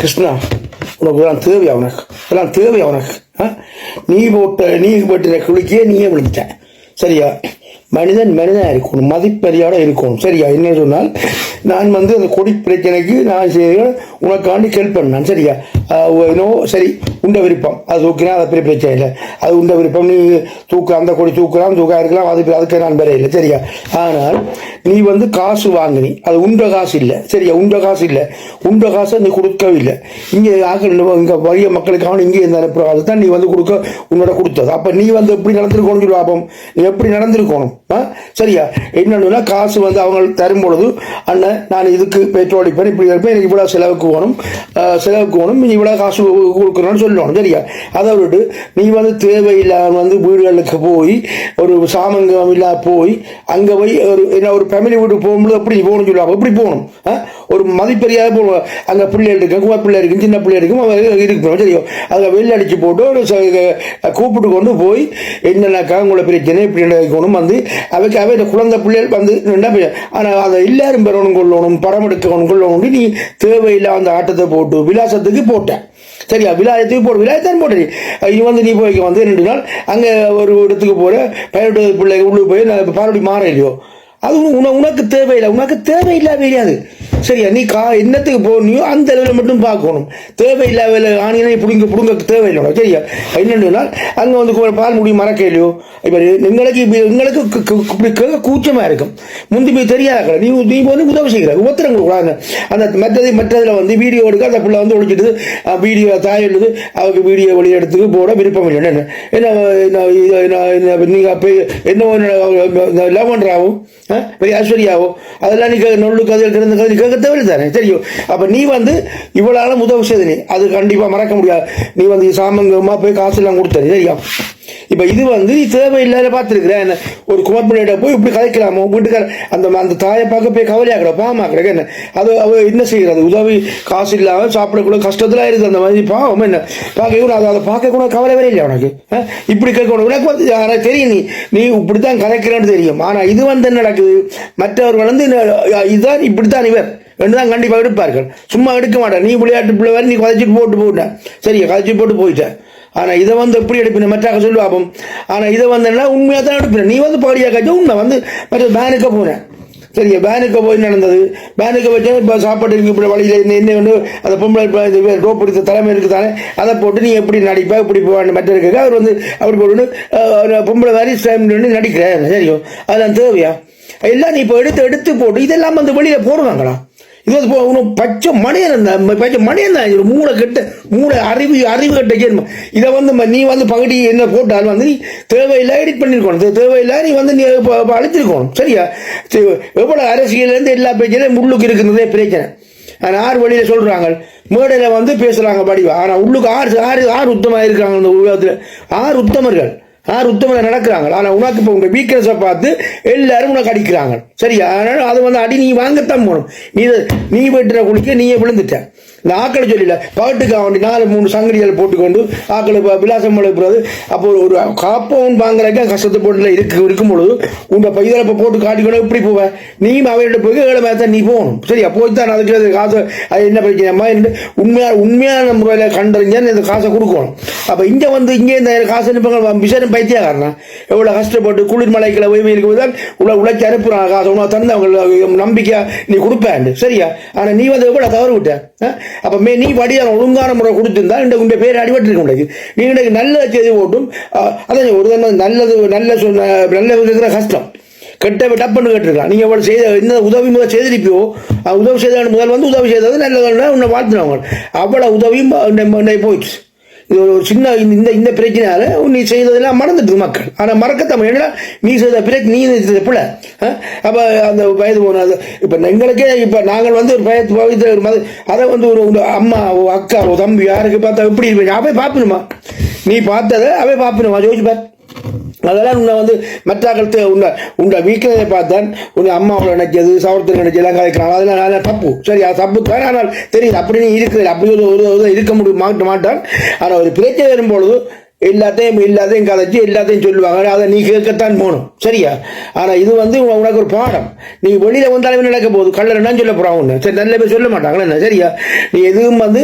கிருஷ்ணா உனக்கு தான் தேவை அவனுக்கு இதெல்லாம் தேவை அவனுக்கு ஆ? நீ போட்ட நீ போட்ட குளிக்கே நீயே விழுந்துட்ட. சரியா? மனிதன் மனிதனாக இருக்கணும் மதிப்பெரியோட இருக்கணும். சரியா? என்ன சொன்னால் நான் வந்து அந்த கொடி பிரச்சனைக்கு நான் செய்ய உனக்காண்டி ஹெல்ப் பண்ணேன். சரியா? நோ சரி உண்ட விருப்பம். அது தூக்கினா அது பெரிய பிரச்சனை இல்லை. அது உண்ட விருப்பம் நீ தூக்க அந்த கொடி தூக்கலாம் தூக்கா இருக்கலாம் அது அதுக்கு நான் பெற இல்லை சரியா? ஆனால் நீ வந்து காசு வாங்கினி அது உண்ட காசு இல்லை சரியா? உண்ட காசு இல்லை. உண்ட காசை நீ கொடுக்கவில்லை இங்கே ஆக்கள் இங்கே வறிய மக்களுக்கான இங்கே இந்த அனுப்புகிறோம் அதுதான் நீ வந்து கொடுக்க உன்னோட கொடுத்தது. அப்போ நீ வந்து எப்படி நடந்திருக்கணும் சொல்லி பார்ப்போம் நீ எப்படி நடந்திருக்கணும்? சரியா? என்னன்னா காசு வந்து அவங்க தரும் பொழுது அண்ணன் நான் இதுக்கு பெட்ரோல் அடிப்பேன் இப்படி இருப்பேன் எனக்கு இவ்வளோ செலவுக்கு வேணும். செலவுக்கு வேணும் நீ இவ்வளோ காசு கொடுக்குறோன்னு சொல்லணும். சரியா? அதை விட்டு நீ வந்து தேவையில்லாம வந்து வீடுகளுக்கு போய் ஒரு சாமங்கம் இல்லா போய் அங்கே போய் ஒரு என்ன ஒரு ஃபேமிலி வீட்டுக்கு போகும்போது எப்படி போகணும்னு சொல்லுவாங்க எப்படி போகணும்? ஆ? ஒரு மதிப்பெரியாத போகணும் அங்கே பிள்ளை இருக்கும் குவா பிள்ளை இருக்கும் சின்ன பிள்ளை இருக்கும் இருக்கணும் சரியா? அதில் வெளில அடித்து போட்டு ஒரு ச- கூப்பிட்டு கொண்டு போய் என்னென்னாக்கா உங்களை பிரச்சனை இப்படி கொண்டு வந்து அவைக்கு அவை இந்த குழந்தை பிள்ளைகள் வந்து என்ன ஆனால் அதை எல்லாரும் பெறணும் கொள்ளணும் படம் எடுக்கணும் கொள்ளணும் நீ தேவையில்லை அந்த ஆட்டத்தை போட்டு விலாசத்துக்கு போட்டேன் சரியா? விலாயத்துக்கு போடு விலாயத்தான் போட்டு இது வந்து நீ போய் வந்து ரெண்டு நாள் அங்கே ஒரு இடத்துக்கு போகிற பையனோட பிள்ளை உள்ளே போய் நான் பாரடி மாற இல்லையோ அது உன உனக்கு தேவையில்லை. உனக்கு தேவையில்லா வேலையாது சரியா? நீ கா என்னத்துக்கு போகணியோ அந்த அளவில் மட்டும் பார்க்கணும். தேவையில்லாத வேலை பிடுங்க பிடுங்க தேவையில்லை. சரியா? என்னென்னா அங்கே வந்து பால் முடி மறக்கலையோ? இப்போ எங்களுக்கு எங்களுக்கு இப்படி கூச்சமாக இருக்கும். முந்தி போய் தெரியாத? நீ நீ வந்து உதவி செய்கிற. உத்தரம் கொடுக்குறாங்க அந்த மற்றது மற்றதில் வந்து வீடியோ எடுக்க அந்த பிள்ளை வந்து ஒழிச்சிட்டு வீடியோ தாய் எழுது அவருக்கு வீடியோ வழி எடுத்துக்கு போட விருப்பம் இல்லை. என்ன என்ன நீங்கள் என்ன லவ் பண்ணுறாவும் பெரிய ஐஸ்வர்யாவோ? அதெல்லாம் நீ கே- நொல்லு கதை கிடந்த கதை தேவையில்லை தானே? தெரியும் அப்போ நீ வந்து இவ்வளோ ஆளும் உதவி செய்த நீ. அது கண்டிப்பாக மறக்க முடியாது. நீ வந்து சாமங்கமாக போய் காசுலாம் கொடுத்தது. சரியா? இப்போ இது வந்து நீ தேவையில்லாத பார்த்துருக்குறேன் என்ன ஒரு குமர்பிள்ளையிட்ட போய் இப்படி கதைக்கலாமோ? வீட்டுக்கார அந்த அந்த தாயை பார்க்க போய் கவலையாக்கிற பாமாக்கிற என்ன? அது அவ என்ன செய்கிறது உதவி காசு இல்லாமல் சாப்பிடக்கூட கஷ்டத்தில் இருக்குது அந்த மாதிரி பாவம் என்ன? பார்க்க கூட அதை அதை பார்க்கக்கூட கவலை வரையில இல்லை உனக்கு? ஆ? இப்படி கேட்கணும் உனக்கு வந்து ஆனால் தெரியும் நீ? நீ இப்படி தான் கதைக்கிறேன்னு தெரியும். ஆனால் இது வந்து என்ன நடக்குது? மற்றவர்கள் வந்து இதுதான் இதுதான் இப்படித்தான் இவர். என்று தான் கண்டிப்பாக எடுப்பார்கள். சும்மா எடுக்க மாட்டேன் நீ விளையாட்டு பிள்ளை வேறு நீ கதைச்சிட்டு போட்டு போட்டேன் சரியா கதைச்சி போட்டு போயிட்டேன் ஆனால் இதை வந்து எப்படி எடுப்பின மற்றாக சொல்லுவாப்போம் ஆனால் இதை வந்து என்ன உண்மையாக தான் எடுப்பின நீ வந்து பாடியாக காய்ச்சா உண்மை வந்து மற்ற பேனுக்கு போனேன் சரியா பேனுக்கு போய் நடந்தது? பேனுக்கு வச்சா இப்போ சாப்பாடு இருக்கு? இப்படி வழியில் என்ன என்ன அந்த பொம்பளை இப்போ டோப் பிடித்த தலைமை இருக்குது தானே? அதை போட்டு நீ எப்படி நடிப்பா? இப்படி போவான்னு மற்ற இருக்க அவர் வந்து அவர் போட்டு பொம்பளை மாதிரி டைம் நடிக்கிறேன் சரியோ? அதெல்லாம் தேவையா? எல்லாம் நீ இப்போ எடுத்து எடுத்து போட்டு இதெல்லாம் வந்து வெளியில் போடுவாங்களா? இது வந்து போ- உனக்கு பச்சை மணியன் தான் பச்சை மணியன் தான். இது மூளை கெட்ட மூளை அறிவு அறிவு கெட்ட கேள்வி இதை வந்து நீ வந்து பகுதி என்ன போட்டால் வந்து நீ தேவையில்லை எடிட் பண்ணியிருக்கணும் தேவையில்லை நீ வந்து நீ இப்ப- அழிச்சிருக்கணும். சரியா? சரி, எவ்வளோ அரசியலேருந்து எல்லா பிரச்சனையும் முள்ளுக்கு இருக்கிறதே பிரச்சனை. ஆனால் ஆறு வழியில் சொல்கிறாங்க மேடையில் வந்து பேசுகிறாங்க படிவா ஆனால் உள்ளுக்கு ஆறு ஆறு ஆறு உத்தமாக இருக்காங்க இந்த உலகத்தில். ஆறு உத்தமர்கள். ஆறு உத்தமரை நடக்கிறாங்க. ஆனால் உனக்கு இப்போ உங்கள் வீக்னஸை பார்த்து எல்லாரும் உனக்கு அடிக்கிறாங்க. சரி அதனால் அது வந்து அடி நீ வாங்கத்தான் போகணும். நீ நீ வெட்டுற குளிக்க நீயே விழுந்துட்ட. இந்த ஆக்களை சொல்லல பாட்டுக்கு அவன் நாலு மூணு சங்கடிகள் போட்டுக்கொண்டு ஆக்களை விலாசம் எழுப்புறது அப்போ ஒரு காப்பவன் வாங்குறக்க கஷ்டத்தை போட்டுல இருக்கு இருக்கும் பொழுது உங்க இப்போ போட்டு காட்டிக்கணும் இப்படி போவேன் நீ அவர்கிட்ட போய் ஏழை மேலே தான் நீ போகணும். சரியா? அப்போ தான் அதுக்கு அது காசு அது என்ன பிரச்சனைமா என்று உண்மையான உண்மையான முறையில் கண்டறிஞ்சா இந்த காசை கொடுக்கணும். அப்போ இங்கே வந்து இங்கே இந்த காசு அனுப்புங்க மனுஷன் பைத்தியக்காரனா? எவ்வளோ கஷ்டப்பட்டு குளிர் மலைகளை ஓய்வு தான் உள்ள உழைச்சி அனுப்புறான் காசு உனக்கு தந்தவங்க நம்பிக்கை நீ கொடுப்பேன் சரியா? ஆனால் நீ வந்து எவ்வளோ தவறு விட்ட? அப்போ மே நீ வடியான ஒழுங்கான முறை கொடுத்துருந்தா இன்றைக்கு உங்கள் பேர் அடிபட்டிருக்க முடியாது. நீ இன்றைக்கு நல்ல செய்தி போட்டும். அதான் ஒரு நல்லது நல்ல சொன்ன நல்ல இருக்கிற கஷ்டம். கெட்ட டப்புன்னு கேட்டிருக்கலாம். நீங்கள் எவ்வளோ செய்த என்ன உதவி முதல் செய்திருப்பியோ உதவி செய்த முதல் வந்து உதவி செய்தது நல்லதுன்னா உன்னை வாழ்த்துனவங்க. அவ்வளோ உதவியும் போயிடுச்சு. இது ஒரு சின்ன இந்த- இந்த இந்த பிரச்சனையால நீ செய்ததெல்லாம் மறந்துட்டு மக்கள். ஆனால் மறக்கத்தம் என்னடா நீ செய்த பிரச்சனை நீ செய்த பிள்ளை? அப்போ அந்த வயது போனது இப்போ எங்களுக்கே இப்போ நாங்கள் வந்து ஒரு பயத்து பவித்த ஒரு மத அதை வந்து ஒரு உங்கள் அம்மா ஓ அக்கா ஓ தம்பி யாருக்கு பார்த்தா எப்படி இருப்பீங்க அவை பார்ப்பணுமா நீ பார்த்ததை அவை பார்ப்பணுமா யோசிச்சு பார். அதெல்லாம் உன்னை வந்து மற்றாக்கள் உன்னை உன்னை வீட்டில் பார்த்தேன். உன்னை அம்மாவோட நினைச்சது சவரத்தில் நினைச்சது எல்லாம் கதைக்கிறாங்க அதெல்லாம் நான் தப்பு. சரி அது தப்பு. தான் ஆனால் தெரியுது. அப்படி நீ இருக்கிறது. அப்படி ஒரு ஒரு ஒரு இருக்க முடியும்? மாட்ட மாட்டான். ஆனால் ஒரு பிரச்சனை வரும்பொழுது எல்லாத்தையும் எல்லாத்தையும் கதைச்சு எல்லாத்தையும் சொல்லுவாங்க. அதை நீ கேட்கத்தான் போகணும். சரியா? ஆனால் இது வந்து உனக்கு ஒரு பாடம். நீ வெளியில் வந்தாலும் நடக்க போகுது? கல்லறனா சொல்ல போறான் ஒன்று சரி நல்ல பேர் சொல்ல மாட்டாங்களா என்ன? சரியா? நீ எதுவும் வந்து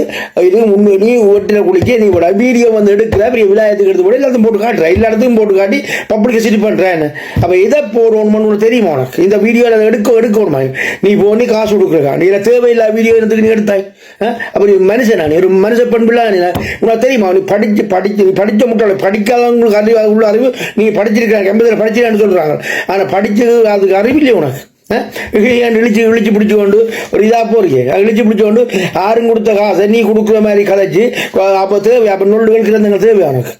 இதுவும் உண்மை நீ ஓட்டில் குளிக்க நீ ஒரு வீடியோ வந்து எடுக்கிற பெரிய விழாயத்துக்கு எடுத்து போட எல்லாத்தையும் போட்டு காட்டுற. எல்லா இடத்தையும் போட்டு காட்டி பப்ளிக் சிட்டி பண்ணுறேன்னு அப்போ எதை போடணும்னு உனக்கு தெரியுமா உனக்கு? இந்த வீடியோவில் அதை எடுக்க எடுக்கணுமா? நீ போ காசு கொடுக்குறா நீ இதை தேவையில்லா வீடியோ எடுத்துக்கு நீ எடுத்தாய்? ஆ? அப்ப நீ மனுஷனா நீ? ஒரு மனுஷ பண்புலாம் நீ? உனக்கு தெரியுமா? நீ படித்து படிச்சு நீ படிக்க முட்டாள். படிக்காதவங்களுக்கு அறிவு உள்ள அறிவு நீங்கள் படிச்சிருக்காங்க எண்பதுல படிச்சிருக்கான்னு சொல்றாங்க. ஆனா படித்தது அதுக்கு அறிவு இல்லையே உனக்கு. இழிச்சு இழிச்சு பிடிச்சு கொண்டு ஒரு இதாக போறீங்க இழிச்சு பிடிச்சு கொண்டு யாரும் கொடுத்த காசை நீ கொடுக்குற மாதிரி கதைச்சு அப்போ தேவை அப்போ நொல்லுகள் கிடந்தங்க தேவை உனக்கு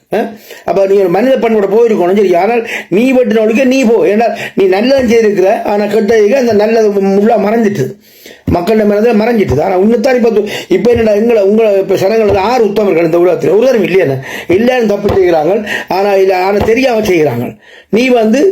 அப்போ நீ ஒரு மனித பண்போட போயிருக்கணும் சரி ஆனால் நீ வெட்டின நீ போ ஏன்னா நீ நல்லதும் செய்திருக்கிற ஆனால் கெட்டதுக்கு அந்த நல்லது முள்ளாக மறைஞ்சிட்டு மக்கள் மனதில் மறைஞ்சிட்டு ஆனால் உன்னைத்தான் இப்போ இப்போ என்னடா எங்களை உங்களை இப்போ சனங்கள் ஆறு உத்தமர்கள் இந்த உலகத்தில் உதாரணம் இல்லையா இல்லைன்னு தப்பு செய்கிறாங்க ஆனால் இல்லை ஆனால் தெரியாமல் செய்கிறாங்க நீ வந்து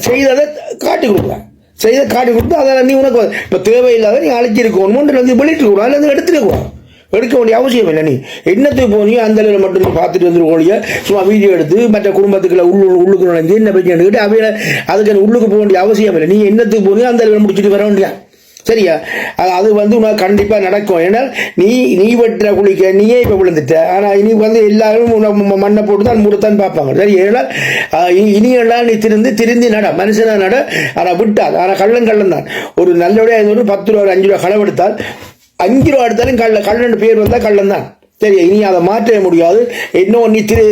செய்ததை காட்டி கொடுக்குறாங்க செய்த காட்டி கொடுத்து அதை நீ உனக்கு இப்போ தேவையில்லாத நீ அழைச்சிருக்கணும் வந்து வெளியிட்டு கூடாது அல்லது எடுத்துக்க கூடாது எடுக்க வேண்டிய அவசியம் இல்லை நீ. என்னத்துக்கு போனியோ அந்த அளவில் மட்டும் நீ பார்த்துட்டு வந்துருக்கோழிய சும்மா வீடியோ எடுத்து மற்ற குடும்பத்துக்குள்ள உள்ளு உள்ளுக்கு நுழைஞ்சு என்ன பிரச்சனை எடுக்கிட்டு அவையில அதுக்கு உள்ளுக்கு போக வேண்டிய அவசியம் இல்லை. நீ என்னத்துக்கு போனியோ அந்த அளவில் முடிச்சுட்டு வர வேண்டியா சரியா? அது அது வந்து உனக்கு கண்டிப்பாக நடக்கும். ஏன்னா நீ நீ வெட்டுற குளிக்க நீயே இப்போ விழுந்துட்ட. ஆனால் இனி வந்து எல்லாரும் உன்னை ம- மண்ணை போட்டு தான் மூடத்தான் பார்ப்பாங்க. சரி ஏன்னா இனி இனியெல்லாம் நீ திருந்து திருந்தி நட. மனுஷனாக நட ஆனால் விட்டால் ஆனால் கள்ளன் கள்ளன் தான். ஒரு நல்லபடியாக ஒரு பத்து ரூபா ஒரு அஞ்சு ரூபா களவெடுத்தால் அஞ்சு ரூபா எடுத்தாலும் கள்ள கள்ளன் பேர் வந்தால் கள்ளன் தான். சரி இனி அதை மாற்ற முடியாது. இன்னும் நீ திரு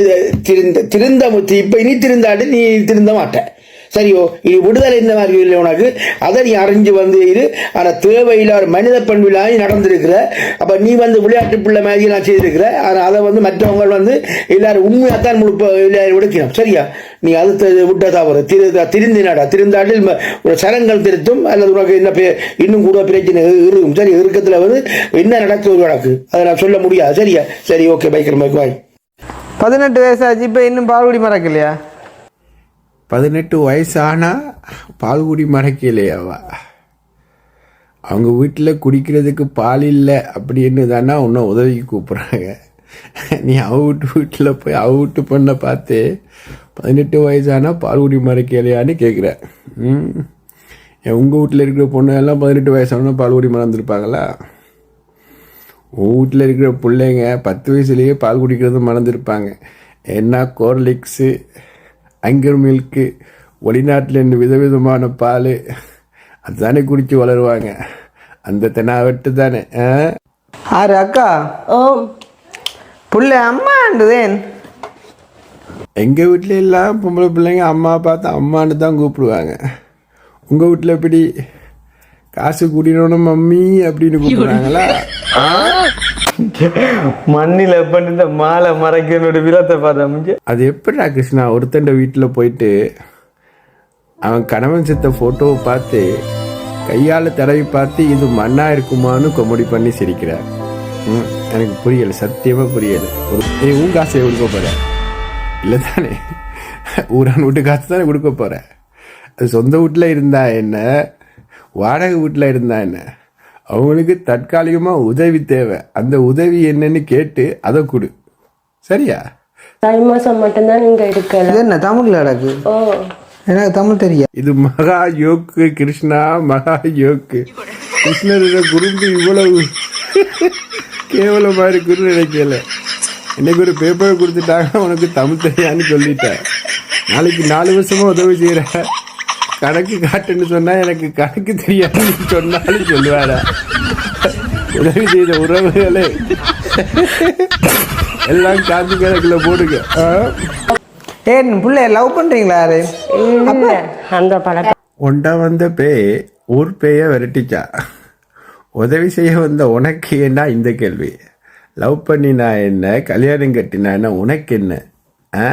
திருந்த திருந்த இப்போ இனி திருந்தாட்டு நீ திருந்த மாட்டேன் சரியோ? இது விடுதலை இந்த மாதிரி இல்லை உனக்கு? அதை நீ அறிஞ்சு வந்து இது ஆனால் தேவையில்லாத மனித பண்பிலாகி நடந்திருக்கிற. அப்போ நீ வந்து விளையாட்டு பிள்ளை மாதிரி நான் செய்திருக்கிற. ஆனால் அதை வந்து மற்றவங்க வந்து எல்லாரும் உண்மையாகத்தான் முழுப்ப எல்லாரும் விடுக்கணும் சரியா? நீ அது த- விட்ட தவறு. திரு திருந்தினாடா திருந்தாட்டில் ஒரு சரங்கள் திருத்தும். அல்லது உனக்கு என்ன பே இன்னும் கூட பிரச்சனை இருக்கும் சரி இறுக்கத்தில் வந்து என்ன நடக்குது உனக்கு? அதை நான் சொல்ல முடியாது. சரியா? சரி ஓகே. பைக்கர் பைக் பாய் பதினெட்டு வயசாச்சு இப்போ இன்னும் பால்குடி மறக்கலையா? பதினெட்டு வயசானா பால்குடி மறைக்கலையாவா அவங்க வீட்டில் குடிக்கிறதுக்கு பால் இல்லை அப்படின்னு தானே உன்னை உதவிக்கு கூப்பிட்றாங்க. நீ அவுட்டு வீட்டில் போய் அவுட்டு பண்ண பொண்ணை பார்த்து பதினெட்டு வயசானா பால்குடி மறைக்கலையான்னு கேட்குற உங்கள் வீட்டில் இருக்கிற பொண்ணு எல்லாம் பதினெட்டு வயசானா பால்குடி மறந்துருப்பாங்களா உன் வீட்டில் இருக்கிற பிள்ளைங்க பத்து வயசுலேயே பால் குடிக்கிறது மறந்துருப்பாங்க என்ன கோர்லிக்ஸு அங்கர் மில்க்கு வெளிநாட்டில் இருந்து விதவிதமான பால். அதுதானே குடித்து வளருவாங்க. அந்த தெனாவட்டு தானே ஆ? ஆறு அக்கா. ஓம் புள்ள அம்மாண்டுதேன் எங்கள் வீட்டில எல்லாம் பொம்பளை பிள்ளைங்க அம்மா பார்த்து அம்மான்னு தான் கூப்பிடுவாங்க. உங்கள் வீட்டில் எப்படி? காசு கூட்டினோன்னு மம்மி அப்படின்னு கூப்பிடுறாங்களா ஆ? மண்ணில் பண்ணி இந்த மாலை மறைக்கனோட விழத்தை பார்த்தா முடிஞ்சு அது எப்படிடா கிருஷ்ணா ஒருத்தண்ட வீட்டில் போயிட்டு அவன் கணவன் செத்த ஃபோட்டோவை பார்த்து கையால் தடவி பார்த்து இது மண்ணா இருக்குமான்னு கொமெடி பண்ணி சிரிக்கிறார். ம், எனக்கு புரியலை சத்தியமாக புரியலை. ஒரு ஏய் உன் காசை கொடுக்க போகிற இல்லை தானே ஊரான் வீட்டு காசு தானே கொடுக்க போகிற அது சொந்த வீட்டில் இருந்தா என்ன? வாடகை வீட்டில் இருந்தா என்ன? அவங்களுக்கு தற்காலிகமாக உதவி தேவை. அந்த உதவி என்னன்னு கேட்டு அதை கொடு. சரியா? தை மாசம் மட்டும்தான் நீங்க இருக்கல இது என்ன தமிழ்ல நடக்கு ஓ. எனக்கு தமிழ் தெரியா இது மகா யோக்கு கிருஷ்ணா மகா யோக்கு. கிருஷ்ணரோட குறும்பு இவ்வளவு கேவலமா இருக்குன்னு நினைக்கல. இன்னைக்கு ஒரு பேப்பர் கொடுத்துட்டாங்க உனக்கு தமிழ் தெரியான்னு சொல்லிட்டேன் நாளைக்கு நாலு வருஷமா உதவி செய்யற. கணக்கு காட்டுன்னு சொன்னா எனக்கு கணக்கு தெரியாதுன்னு சொன்னாலும் சொல்லுவாரா உதவி செய்த உறவுகளே. எல்லாம் காந்தி கணக்குல போடுங்க. ஆ? ஏன் புள்ள லவ் பண்றீங்களா யாரு? அந்த பழக்கம். ஒண்டா வந்த பேய் ஊர் பேய விரட்டிச்சா. உதவி செய்ய வந்த உனக்கு என்ன இந்த கேள்வி? லவ் பண்ணினா என்ன? கல்யாணம் கட்டினா என்ன? உனக்கு என்ன? ஆ?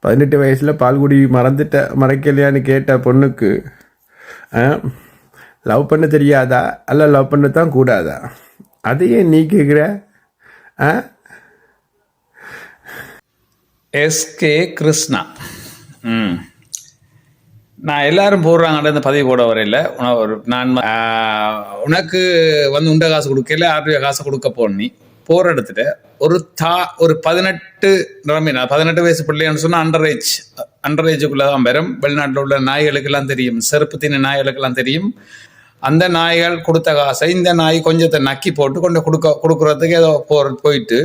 பதினெட்டு வயசில் பால்குடி மறந்துட்ட மறக்கலையான்னு கேட்ட பொண்ணுக்கு லவ் பண்ண தெரியாதா? அல்ல லவ் பண்ண தான் கூடாதா? அதையே நீ கேட்குற ஆ? எஸ்கே கிருஷ்ணா. ம். நான் எல்லாரும் போடுறாங்கன்ற இந்த பதவி போட வரையில். ஒரு நான் உனக்கு வந்து உண்ட காசு கொடுக்கல ஆறு காசு கொடுக்க போனி போகிற போற இடத்துல ஒரு தா ஒரு பதினெட்டு நிரம்பினா பதினெட்டு வயசு பிள்ளைன்னு சொன்னால் அண்டர் ஏஜ் அண்டர் ஏஜுக்குள்ளே தான் வரும். வெளிநாட்டில் உள்ள நாய்களுக்கெல்லாம் தெரியும். செருப்பு தின்ன நாய்களுக்கெல்லாம் தெரியும். அந்த நாய்கள் கொடுத்த காசை இந்த நாய் கொஞ்சத்தை நக்கி போட்டு கொண்டு கொடுக்க கொடுக்குறதுக்கு ஏதோ போற போயிட்டு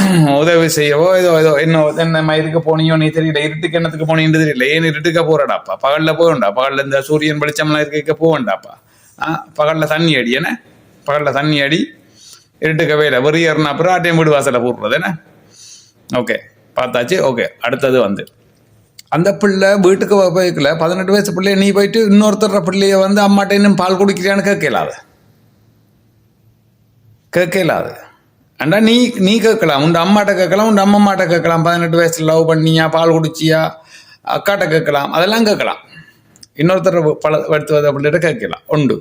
உதவி செய்யவோ ஏதோ ஏதோ என்ன என்ன மயிருக்கு போனியோ நீ தெரியல இருட்டுக்கு என்னத்துக்கு போனீன்னு தெரியல. ஏன் இருட்டுக்க போறடாப்பா? பகல்ல போகண்டா பகல்ல இந்த சூரியன் வெளிச்சம்லாம் இருக்க போகண்டாப்பா ஆ பகல்ல தண்ணி அடி என்ன? பகல்ல தண்ணி அடி இருட்டுக்க வேலை. வெறியர்னா அப்புறம் ஆட்டையும் வீடு வாசலை போடுறது என்ன? ஓகே பார்த்தாச்சு. ஓகே அடுத்தது வந்து அந்த பிள்ளை வீட்டுக்கு போய்க்கல. பதினெட்டு வயசு பிள்ளைய நீ போயிட்டு இன்னொருத்தர பிள்ளைய வந்து அம்மாட்ட இன்னும் பால் குடிக்கிறான்னு கேட்கலாது கேட்கலாது அண்டா நீ நீ கேட்கலாம். உண்டு அம்மாட்ட கேட்கலாம் உண்டு அம்மாட்ட கேட்கலாம். பதினெட்டு வயசுல லவ் பண்ணியா பால் குடிச்சியா அக்காட்ட கேட்கலாம். அதெல்லாம் கேட்கலாம். இன்னொருத்தர் பல எடுத்து அப்படின்ட்டு கேட்கலாம். உண்டு.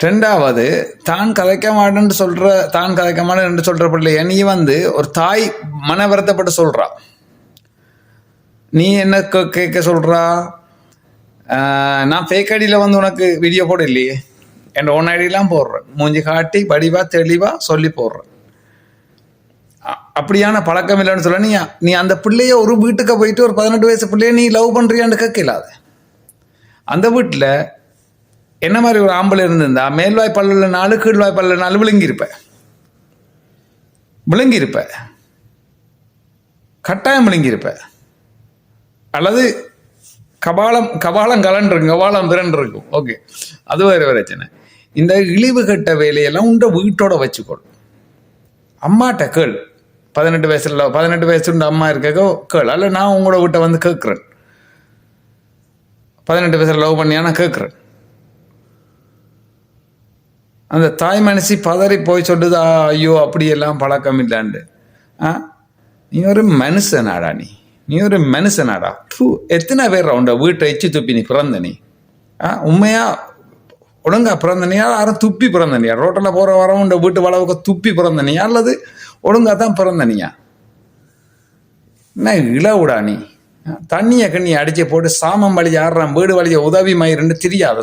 ரெண்டாவது தான் கதைக்க மாட்டேன்னு சொல்ற தான் கதைக்க மாட்டேன்னு சொல்ற பிள்ளைய நீ வந்து ஒரு தாய் மன வருத்தப்பட்டு சொல்றா. நீ என்ன கே- கேட்க சொல்றா? நான் ஃபேக் ஐடியில் வந்து உனக்கு வீடியோ போட இல்லையே என் ஓன் ஐடியெலாம் போடுறேன். மூஞ்சி காட்டி வடிவாக தெளிவாக சொல்லி போடுறேன். அப்படியான பழக்கம் இல்லைன்னு சொல்ல நீ நீ அந்த பிள்ளைய ஒரு வீட்டுக்கு போயிட்டு ஒரு பதினெட்டு வயசு பிள்ளைய நீ லவ் பண்றியான்னு கேட்கலாது. அந்த வீட்டில் என்ன மாதிரி ஒரு ஆம்பளை இருந்திருந்தா மேல்வாய் பல்லுல நாலு கீழ்வாய் பல்லுல நாலு விழுங்கியிருப்ப. விழுங்கியிருப்ப. கட்டாயம் விழுங்கியிருப்பேன் அல்லது கபாலம் கபாலம் கலன் இருக்கும் கபாலம் பிறன் இருக்கும். ஓகே அது வேறு பிரச்சனை. இந்த இழிவு கட்ட வேலையெல்லாம் உண்ட வீட்டோட வச்சுக்கொள் அம்மாட்ட கேள். பதினெட்டு வயசுல பதினெட்டு வயசு அம்மா இருக்கோ கேள். அல்ல நான் உங்களோட வீட்டை வந்து கேட்குறேன். பதினெட்டு வயசுல லவ் பண்ணியா நான் கேட்குறேன். அந்த தாய் மனசி பதறி போய் சொல்லுதா ஐயோ அப்படியெல்லாம் பழக்கம் இல்லாண்டு ஆ? நீ ஒரு மனுஷனாடா நீ. நீ ஒரு மனுஷனாடா பூ எத்தனை பேர் உண்ட வீட்டை எச்சு துப்பி நீ பிறந்த நீ ஆ உண்மையா ஒழுங்கா பிறந்தனியா யாரும் துப்பி பிறந்தனியா ரோட்டில் போகிற வரவும் உண்ட வீட்டு வளவுக்கு துப்பி பிறந்தனியா அல்லது ஒழுங்கா தான் பிறந்தனியா என்ன இளவுடா நீ தண்ணியை கண்ணி அடிச்சு போட்டு சாமம் வழி ஆடுறான் வீடு வழிய உதவி மயிருன்னு தெரியாத